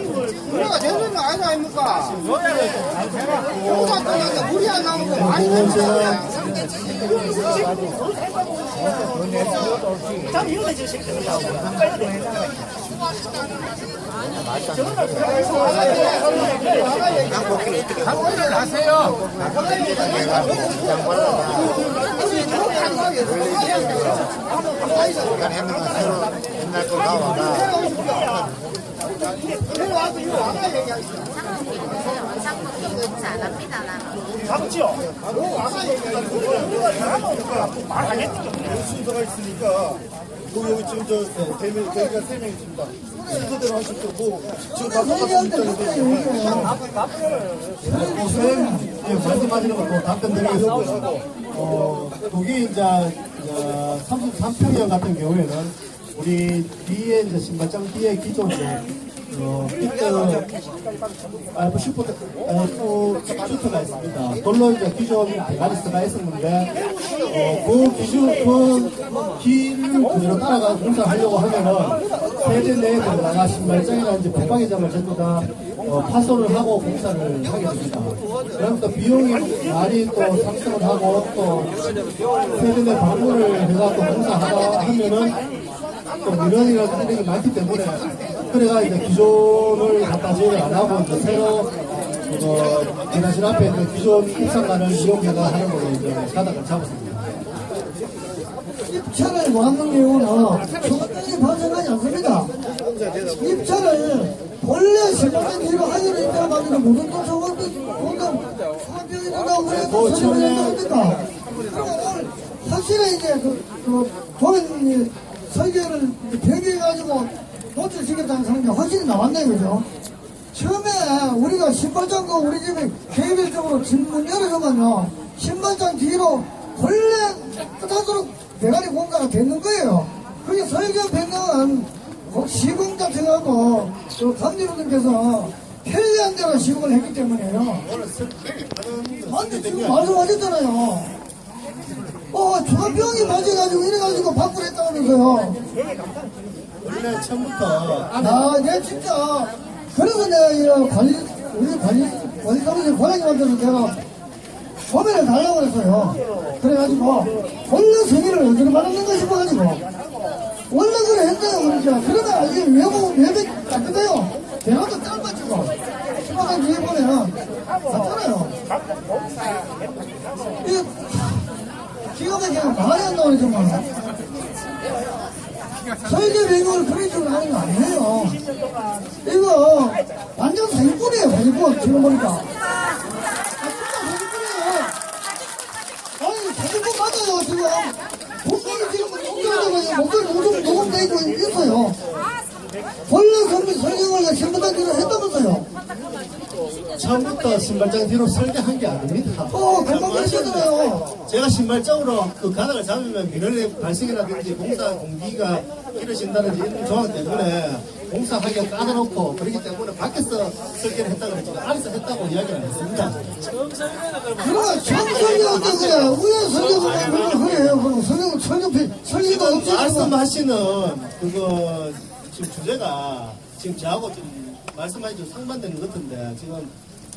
우리가 되는 거 아니다 아닙니까? 공사 떠나서 물이 안 나오는 거 많이 그리고 되는 제가 거야. 하세요. 그러니까 했는 건 새로 옛날 거 나와가 내려와서 이거 와가 얘기하겠어. 원상복귀 용서 안 합니다, 나는. 순서가 있으니까 뭐 여기 지금 저 대명 저희가 세 명 있습니다. 순서대로 하십시오. 뭐 지금 다 똑같은 입장인데 어, 선생님 예, 말씀하시는 거뭐 답변 드리겠습니다. 어, 거기 이제 어, 33평형 같은 경우에는 우리 뒤에 이제 신발장 뒤에 기존 이제 어, 알프 슈퍼 알프 슈트가 있습니다. 그걸로 이제 기존 대가리스가 있었는데 어, 그 기준 그 길을 그대로 따라가 공사하려고 하면은 세대 내에 들어가가 신발장이나 이제 배방의장을 전부 다 어, 파손을 하고 공사를 하게 됩니다. 또 비용이 많이 또 상승을 하고 또 세대 내 방문을 해갖고 공사하다 하면은 또 민원이나 게 많기 때문에 그래가 이제 기존을 갖다 지원을 안 하고 이제 새로 그거 지나신 앞에 있는 기존 입상관을 이용해가 하는 걸로 이제 가닥을 잡았습니다. 입찰을 원하는 경우는 소득이 발생하지 않습니다. 입찰을 원래 신발장 뒤로 하기로 입찰하면 모든 또 저것도 공감 사병이 된다고 지원해. 했다니까. 오늘 확실히 이제 그, 그 도민 설계를 변경해가지고 노출 시켰다는 사람이 확실히 나왔네요, 그죠? 처음에 우리가 신발장 그 우리 집에 개별적으로 집문 열어주면요 신발장 뒤로 원래 깨끗하도록 대가리 공사가 되는 거예요. 그게 설계 변경은 그 시공 자체하고 그 감리분들께서 편리한 대로 시공을 했기 때문에요. 완전 지금 말씀하셨잖아요. 어, 중앙병이 맞아가지고 이래가지고 바꾸랬다면서요. 원래 처음부터 아, 내 진짜. 그래서 내가 이 관리, 우리 관리, 관리 사무실 관장님한테서 내가 소매를 달라고 그랬어요. 그래가지고, 원래 승인을 어디로 받는 거 싶어가지고, 원래 그래 했어요, 그러니까. 그러다 이게 외모, 외벽 깨끗해요. 대화도 짧아지고, 시바간 뒤에 보면, 맞잖아요. 이게, 기가 막히게 말이 안 나오네, 정말. 설계 배경을 그런 식으로 하는 거 아니에요. 이거 완전 사기꾼이에요, 사기꾼. 지금 보니까. 아, 진짜 사기꾼이에요. 아니, 사기꾼 맞아요, 지금. 본인이 지금 공개하다가 목소리 녹음, 녹음돼 있고 있어요. 원래 설계, 설계를 신부단지를 했다면서요. 처음부터 신발장 뒤로 설계한 게 아닙니다. 어, 금방 그러시잖아요. 제가 신발장으로 그 가닥을 잡으면 민원의 발생이라든지 공사 공기가 길어진다든지 이런 조항 때문에 공사하기가 까다롭고 그렇기 때문에 밖에서 설계를 했다고 그랬지 안에서 했다고 이야기를 했습니다. 그러면 정설계한테 그래. 우리 설계보면 그런 그래요. 그럼 설계, 설계, 설계가 없지. 말씀하시는 그거 지금 주제가 지금 저하고 좀 말씀하기 좀 상반되는 것 같은데 지금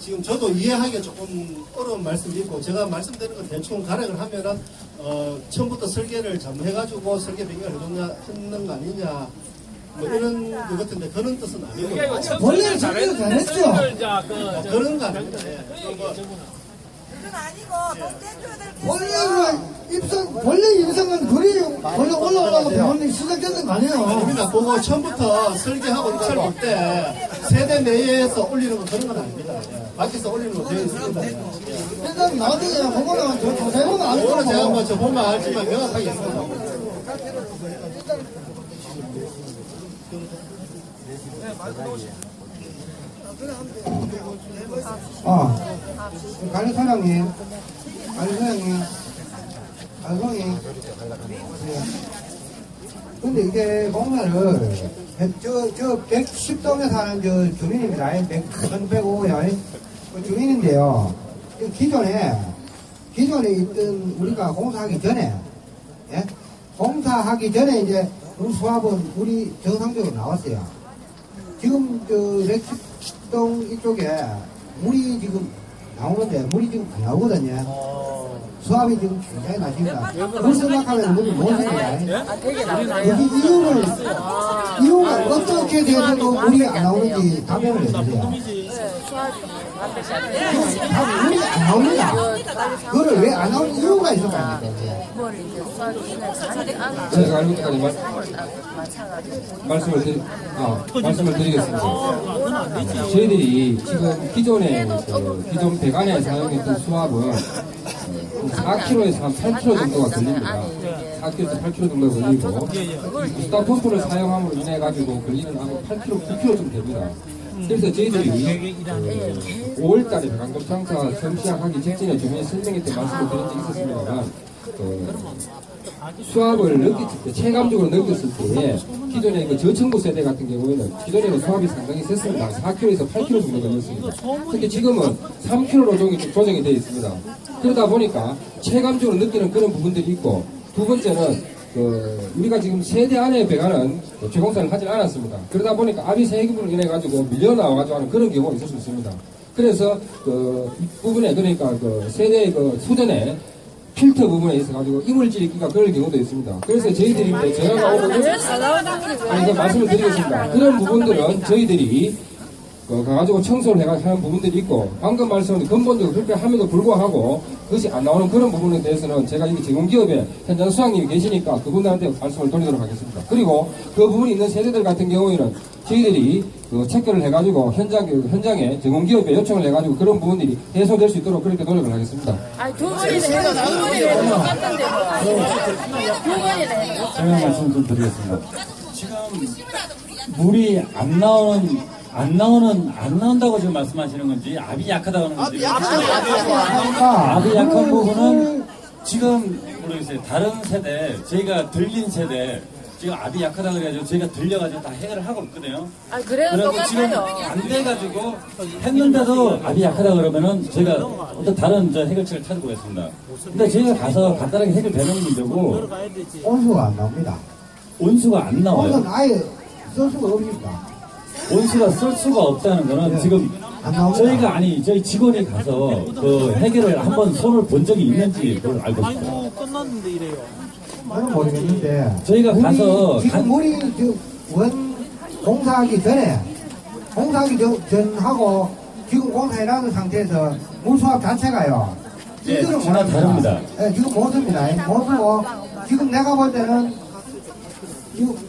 지금 저도 이해하기가 조금 어려운 말씀이 있고 제가 말씀드리는 건 대충 가락을 하면은 어 처음부터 설계를 잘못해가지고 설계 변경을 해줬냐 했는 거 아니냐 뭐 이런 것 같은데 그런 뜻은 아니고 원래 설계를 잘했죠. 뭐 그런 거 아닙니다. 예. 뭐 그건 아니고 돈 떼줘야 될 게. 원래 그 입상, 원래 입상은 그리 원래 올라오려고 병원이 시작했는 거 아니에요. 아닙니다. 그거 처음부터 설계하고 입찰 볼때 세대 내에서 올리는 건 그런 건 아닙니다. 예. 밖에서 올리는 거 되어 있습니다. 예. 일단 나중에 그거는 저 조사해보면 알 그거는 제가 거고. 뭐저 보면 알지만 명확하게 있습니다. 아, 관리 사장님, 관리 사장님, 관성이. 네. 근데 이게 공사를, 저, 저 110동에 사는 저 주민입니다. 100, 1105요. 그 주민인데요. 이 기존에, 기존에 있던 우리가 공사하기 전에, 예? 공사하기 전에 이제 그 수합은 우리 정상적으로 나왔어요. 지금 저 렉동 이쪽에 물이 지금 나오는데 물이 지금 안 나오거든요. 수압이 지금 굉장히 낮습니다. 물 생각하면 물이 못 생겨요. 여기 이유를, 이유가 어떻게 돼서도 물이 안 나오는지 답변을 해주세요. 다 물이 안 나옵니다. 그거를 왜 안 나오는 이유가 있을 거 아닙니까? 제가 알고 말, 말씀을 드리, 아, 말씀을 드리겠습니다. 저희들이 지금 기존에 그 기존 배관에 사용했던 수압은 4kg에서 한 8kg 정도가 걸립니다. 4kg에서 8kg 정도가 걸리고 부스타 펌프를 사용함으로 인해 가지고 걸리는 하고 8kg, 9kg쯤 됩니다. 그래서 저희들이 그 5월달에 배관급 장사 처음 시작하기 직전에 저번에 설명회 때 말씀을 드린 적이 있었습니다만 그 수압을 느꼈을 때, 체감적으로 느꼈을 때, 기존의 그 저층부 세대 같은 경우에는, 기존에는 수압이 상당히 셌습니다. 4kg에서 8kg 정도 걸렸습니다. 근데 지금은 3kg로 조정이, 조정이 되어 있습니다. 그러다 보니까 체감적으로 느끼는 그런 부분들이 있고, 두 번째는, 그, 우리가 지금 세대 안에 배관은 재공사를 하지 않았습니다. 그러다 보니까 압이 세기분으로 인해 가지고 밀려나와가지고 하는 그런 경우가 있을 수 있습니다. 그래서, 그, 이 부분에, 그러니까 그 세대 그 수전에 필터 부분에 있어가지고 이물질이 끼가 그럴 경우도 있습니다. 그래서 저희들이 이제 전화가 오거든 아니, 그 말씀을 드리겠습니다. 그런 부분들은 저희들이 그 가가지고 청소를 해가 하는 부분들이 있고 방금 말씀은 근본적으로 그렇게 함에도 불구하고 그것이 안 나오는 그런 부분에 대해서는 제가 이 제공기업에 현장 수장님이 계시니까 그분들한테 말씀을 드리도록 하겠습니다. 그리고 그 부분이 있는 세대들 같은 경우에는 저희들이 그 체크를 해가지고 현장, 현장에 제공기업에 요청을 해가지고 그런 부분들이 해소될 수 있도록 그렇게 노력을 하겠습니다. 아니 두 번이나 해도 두 번이나 해도 똑같은데 뭐. 두 번이나 해도 설명 말씀 좀 드리겠습니다. 지금 물이 안 나오는 안 나오는 안 나온다고 지금 말씀하시는 건지 압이 약하다는 건지 압이 약한 부분은 지금 모르겠어요. 다른 세대 저희가 들린 세대 지금 압이 약하다 그래가지고 저희가 들려가지고 다 해결을 하고 있거든요. 아 그래도 그리고 지금. 안 돼가지고 했는데도 압이 약하다 그러면은 저희가 어떤 다른 저 해결책을 찾고 있습니다. 근데 저희가 가서 간단하게 해결되는 문제고 온수가 안 나옵니다. 온수가 안 나와요. 온수는 아예 쓸 수가 없습니다. 온수가 쓸 수가 없다는 거는 지금 안 나옵니다. 저희가 아니 저희 직원이 가서 그 해결을 한번 손을 본 적이 있는지 그걸 알고 싶어요. 저는 모르겠는데 저희가 가서 지금 간- 물이 지금 원 공사하기 전에 공사하기 전, 전하고 지금 공사해놨는 상태에서 물수압 자체가요 예, 전혀 못합니다. 다릅니다. 예, 지금 못 씁니다 못 쓰고 지금 내가 볼 때는 이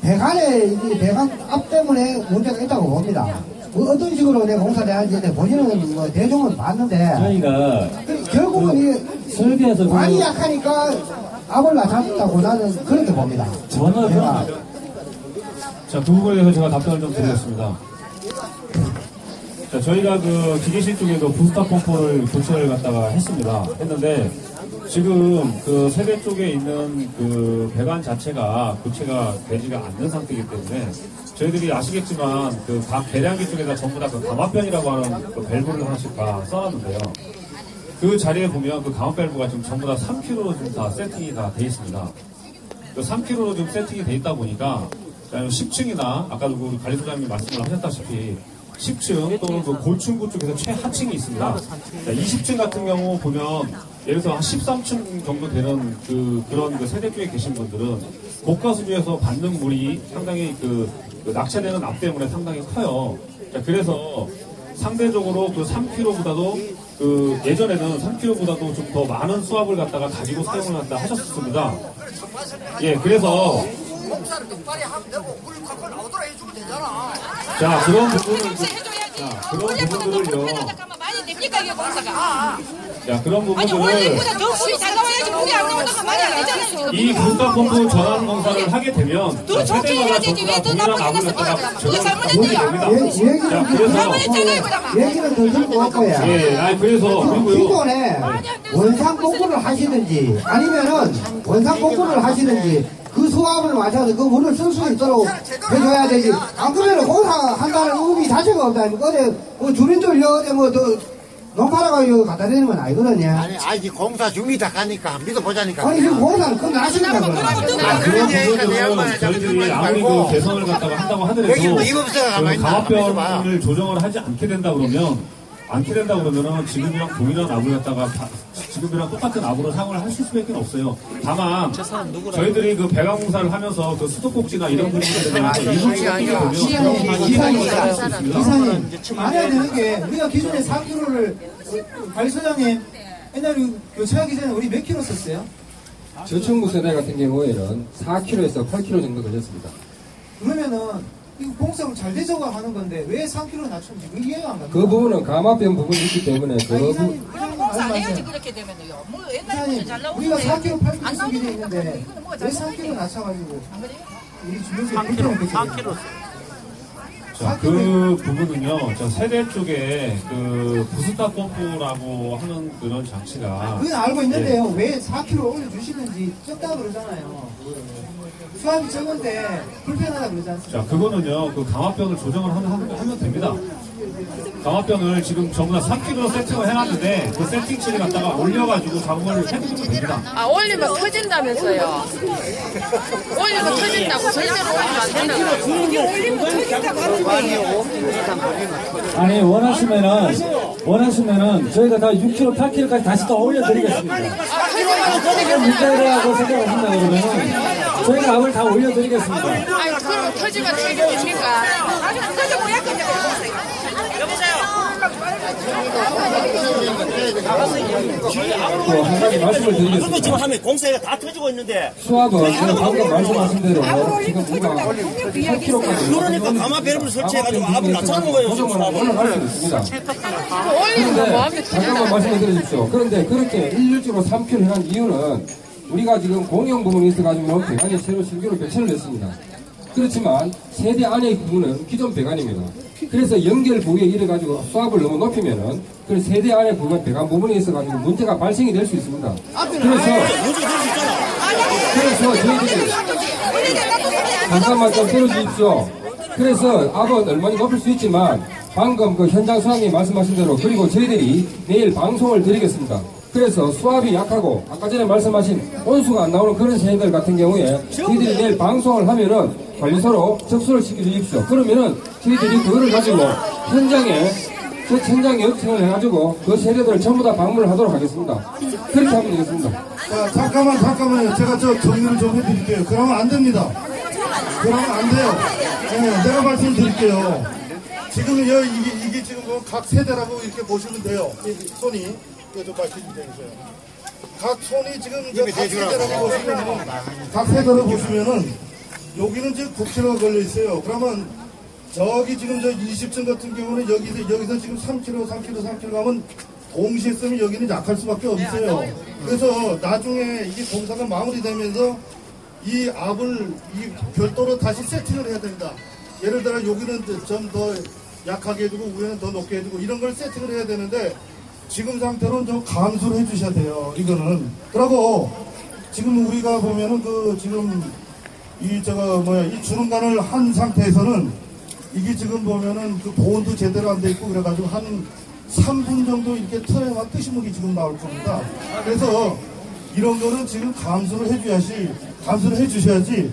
배관에 이 배관 앞 때문에 문제가 있다고 봅니다 뭐 어떤 식으로 내 공사를 하는지 이제 보시는 뭐 대중은 봤는데 저희가 그 결국은 이게 설계에서 많이 그 약하니까 압을 낮췄다고 나는 그렇게 봅니다. 전화를 제가 자, 그 부분에 대해서 제가 답변을 좀 드리겠습니다. 자, 저희가 그 기계실 쪽에도 부스터 펌프를 교체를 갖다가 했습니다. 했는데, 지금 그 세대 쪽에 있는 그 배관 자체가 교체가 되지가 않는 상태이기 때문에, 저희들이 아시겠지만, 그 각 계량기 쪽에다 전부 다 그 감압변이라고 하는 그 밸브를 하나씩 다 써놨는데요. 그 자리에 보면 그 감압 밸브가 지금 전부 다 3kg로 지금 다 세팅이 다 돼 있습니다. 그 3kg로 좀 세팅이 돼 있다 보니까 10층이나 아까도 그 관리 소장님이 말씀을 하셨다시피 10층 또는 그 골충구 쪽에서 최하층이 있습니다. 20층 같은 경우 보면 예를 들어서 한 13층 정도 되는 그 그런 그 세대 쪽에 계신 분들은 고가 수주에서 받는 물이 상당히 그, 그 낙체되는 압 때문에 상당히 커요. 자, 그래서 상대적으로 그 3kg보다도 그 예전에는 3kg보다도 좀 더 많은 수압을 갖다가 가지고 사용을 한다 하셨습니다. 예, 그래서 공사를 똑바로 하면 되고 물 콸콸 나오도록 해주면 되잖아. 자 그런 부분을 자 그런 부분들을요. 잠깐만 많이 됩니까 이게 공사가? 자 그런 아니 부분들을 원래보다 더 물이 잘 나와야지 물이 안 나온다가 말이 안 되잖아요 지금. 이 부스터 펌프 전환 공사를 하게 되면 더 좋게 해야지 다 왜더 동일한 나쁘게 갖다가 그거 적용이 잘못했대요. 얘- 됩니다. 얘기는 자더 그래서 잘못했잖아요 그러면. 얘기는 더 들고 올 거야. 예, 아니 그래서 그리고요. 기존에 원상 복구를 하시든지 아니면은 원상 복구를 하시든지 그 수압을 맞춰서 그 물을 쓸 수 있도록 해줘야 되지. 안 그러면 공사한다는 의미 자체가 없다니까. 어제 뭐 주민들 어제 뭐더 농파라가 이거 갖다 대는 건 아니거든요. 아니 아직 공사 중이다 가니까 믿어보자니까. 아니, 지금 공사는 끝났으니까. 그럼. 아, 그런 얘기가 내 양반에 저희들이 아무리 그 개선을 갖다가 한다고 하더라도 여기 뭐 입업소가 가만히 있나? 가마병을 조정을 하지 않게 된다 그러면 않게 된다 그러면은 지금이랑 동일한 갖다가 다- 지금이랑 똑같은 압으로 사용을 하실 수밖에 없어요. 다만 저희들이 그 배관 공사를 하면서 그 수도꼭지나 이런 대해서 이물질이 되면 이상이, 이상이, 이상이. 말해야 되는 게, 우리가 기존에 4kg를, 관리소장님, 옛날에 교체하기 전에 우리 몇 킬로 썼어요? 저층부 세대 같은 경우에는 4km에서 8km 정도 걸렸습니다. 그러면은, 이거 공사를 잘 되자고 하는 건데, 왜 3kg 낮췄는지 그 이해가 안 갑니다. 그 부분은 가마병 부분이 있기 때문에 그 부분 이사님, 이사님 공사 안 해야지. 그렇게 되면요. 뭐 이사님, 옛날에 잘 나오는데. 우리가 4kg, 8kg 안돼 나오는 있는데, 거는 이거는 뭐가 왜 잘못된 3kg 거야. 낮춰가지고, 안 그래요? 우리 주변에 불편한 게 4kg 자, 그 부분은요, 저 세대 쪽에 그 부스타 펌프라고 하는 그런 장치가 그건 알고 있는데요. 왜 4kg 올려주시는지 적다고 그러잖아요. 수압이 적은데 불편하다 그러지 않습니까? 자, 그거는요, 그 강화병을 조정을 하면, 하면 됩니다. 강화병을 지금 전부 다 3kg 세팅을 해놨는데, 그 세팅치를 갖다가 올려가지고 작업을 해주면 됩니다. 아 올리면 터진다면서요. 올리면 터진다고 절대로 올리면 안 된다고. 아니 원하시면은 원하시면은 저희가 다 6kg, 8kg까지 다시 더 올려드리겠습니다. 문제라고 생각하신다 그러면은 저희가 압을 다 올려드리겠습니다. 아니 그럼 터지면 책임입니까? 또 한. 지금 하면 공사가 다 터지고 있는데 수압은 제가 방금 말씀하신 대로 지금 우리가 8km까지 가마 밸브를 설치해가지고 압을 낮춰놓은 거예요, 지금 조정을 올라갈 수 있습니다. 올리면 뭐 그런데 그렇게 일률적으로 3km 해난 이유는 우리가 지금 공영 부분이 있어가지고 배관이 새로 신규로 교체를 했습니다. 그렇지만 세대 안의 부분은 기존 배관입니다. 그래서 연결 부위에 이래가지고 수압을 너무 높이면은 그 세대 안에 부분 배관 부분에 있어가지고 문제가 발생이 될 수 있습니다. 그래서 그래서 저희들이 잠깐만 좀 들어주십시오. 그래서 압은 얼마나 높일 수 있지만 방금 그 현장 수학님 말씀하신 대로 그리고 저희들이 내일 방송을 드리겠습니다. 그래서 수압이 약하고 아까 전에 말씀하신 온수가 안 나오는 그런 세대들 같은 경우에 저희들이 내일 방송을 하면은 관리소로 접수를 시켜주십시오. 그러면은 저희들이 그거를 가지고 현장에 저 천장 요청을 해가지고 그 세대들을 전부 다 방문을 하도록 하겠습니다. 그렇게 하면 되겠습니다. 자, 잠깐만, 잠깐만요. 제가 저 정리를 좀 해드릴게요. 그러면 안 됩니다. 그러면 안 돼요. 네, 내가 말씀드릴게요. 지금 여, 이게, 이게 지금 뭐각 세대라고 이렇게 보시면 돼요. 이 손이. 이거 좀 말씀드리세요. 각 손이 지금 저각 세대라고 보시면은, 각 세대로 보시면은, 여기는 지금 9kg가 걸려 있어요. 그러면 저기 지금 저 20층 같은 경우는 여기서, 여기서 지금 3kg, 3kg, 3kg 하면 동시에 쓰면 여기는 약할 수밖에 없어요. 그래서 나중에 이게 공사가 마무리되면서 이 압을 이 별도로 다시 세팅을 해야 됩니다. 예를 들어 여기는 좀 더 약하게 해주고 위에는 더 높게 해주고 이런 걸 세팅을 해야 되는데 지금 상태로는 좀 감수를 해주셔야 돼요. 이거는. 그리고 지금 우리가 보면은 그 지금 이 저거 뭐야 이 주름간을 한 상태에서는 이게 지금 보면은 그 보온도 제대로 안 돼 있고 그래가지고 한 3분 정도 이렇게 틀어야만 뜨시물이 지금 나올 겁니다. 그래서 이런 거는 지금 감수를 해줘야지 감수를 해주셔야지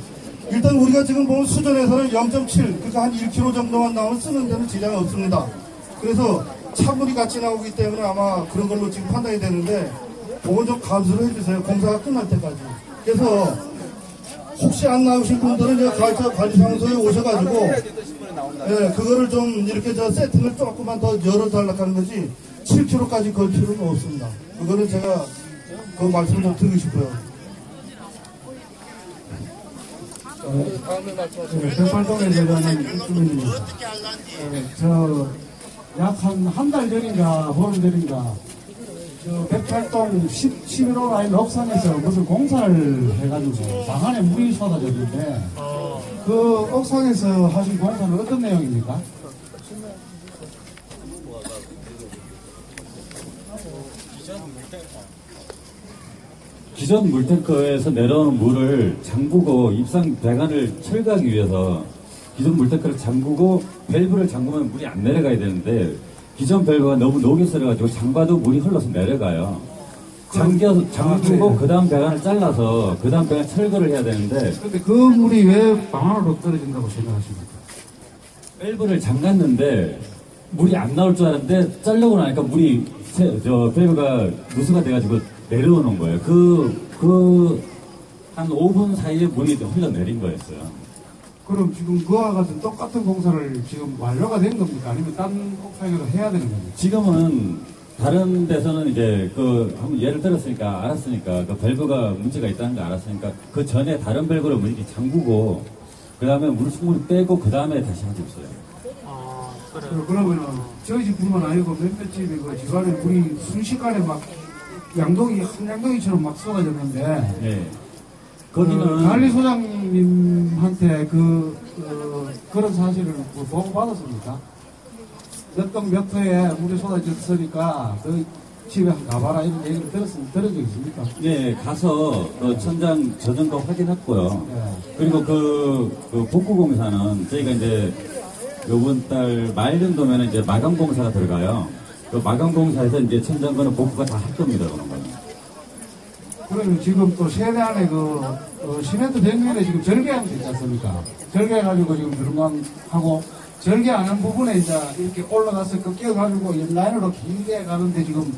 일단 우리가 지금 보면 수전에서는 0.7 그러니까 한 1kg 정도만 나오면 쓰는 데는 지장이 없습니다. 그래서 차물이 같이 나오기 때문에 아마 그런 걸로 지금 판단이 되는데 좀 감수를 해주세요. 공사가 끝날 때까지. 그래서 혹시 안 나오신 분들은 이제 관리, 관리사무소에 오셔가지고 예, 그거를 좀 이렇게 저 세팅을 조금만 더 열어달라고 하는 거지 7kg까지 걸 필요는 없습니다. 그거는 제가 그 말씀을 좀 드리고 싶어요. 백팔동에 내려가는 주민입니다. 저, 약 한, 한 달 전인가, 보름 전인가, 저, 백팔동 10, 11호 라인 옥상에서 무슨 공사를 해가지고, 방 안에 물이 쏟아졌는데, 그 옥상에서 하신 공사는 어떤 내용입니까? 기존 물탱커에서 내려오는 물을 잠그고 입상 배관을 철거하기 위해서 기존 물탱커를 잠그고 밸브를 잠그면 물이 안 내려가야 되는데 기존 밸브가 너무 녹이 슬어가지고 장봐도 물이 흘러서 내려가요. 잠겨, 잠그고 그 다음 배관을 잘라서 그 다음 배관 철거를 해야 되는데 근데 그 물이 왜 방안으로 떨어진다고 생각하십니까? 밸브를 잠갔는데 물이 안 나올 줄 알았는데 자르고 나니까 물이 새- 저 밸브가 누수가 돼가지고 내려오는 거예요. 그, 그, 한 5분 사이에 물이 흘러 내린 거였어요. 그럼 지금 그와 같은 똑같은 공사를 지금 완료가 된 겁니까? 아니면 딴 옥상에서 해야 되는 겁니까? 지금은 다른 데서는 이제 그 한번 예를 들었으니까 알았으니까 그 밸브가 문제가 있다는 걸 알았으니까 그 전에 다른 밸브를 먼저 잠그고 그 다음에 물을 충분히 빼고 그 다음에 다시 하고 있어요. 그럼 그러면은 저희 집뿐만 아니고 몇몇 집에 그 집안에 물이 순식간에 막 양동이 한 양동이처럼 막 쏟아졌는데 예. 그 거기는 관리 소장님한테 그, 그 그런 사실을 뭐 보고 받았습니까? 몇동몇 호에 물이 쏟아졌으니까 그 집에 한번 가봐라 이런 얘기를 들었, 들은 적 있습니까? 예 가서 그 천장 젖은 거 확인했고요. 예. 그리고 그, 그 복구공사는 저희가 이제 요번 달 말 정도면 이제 마감공사가 들어가요. 그 마감공사에서 이제 천장 거는 복구가 다 할 겁니다, 그런 거는. 그러면 지금 또 세대 안에 그 어, 시멘트 벽면에 지금 절개하면 되지 않습니까? 절개해가지고 지금 들어가고 절개 안한 부분에 이제 이렇게 올라가서 꺾여가지고 옆라인으로 길게 가는데 지금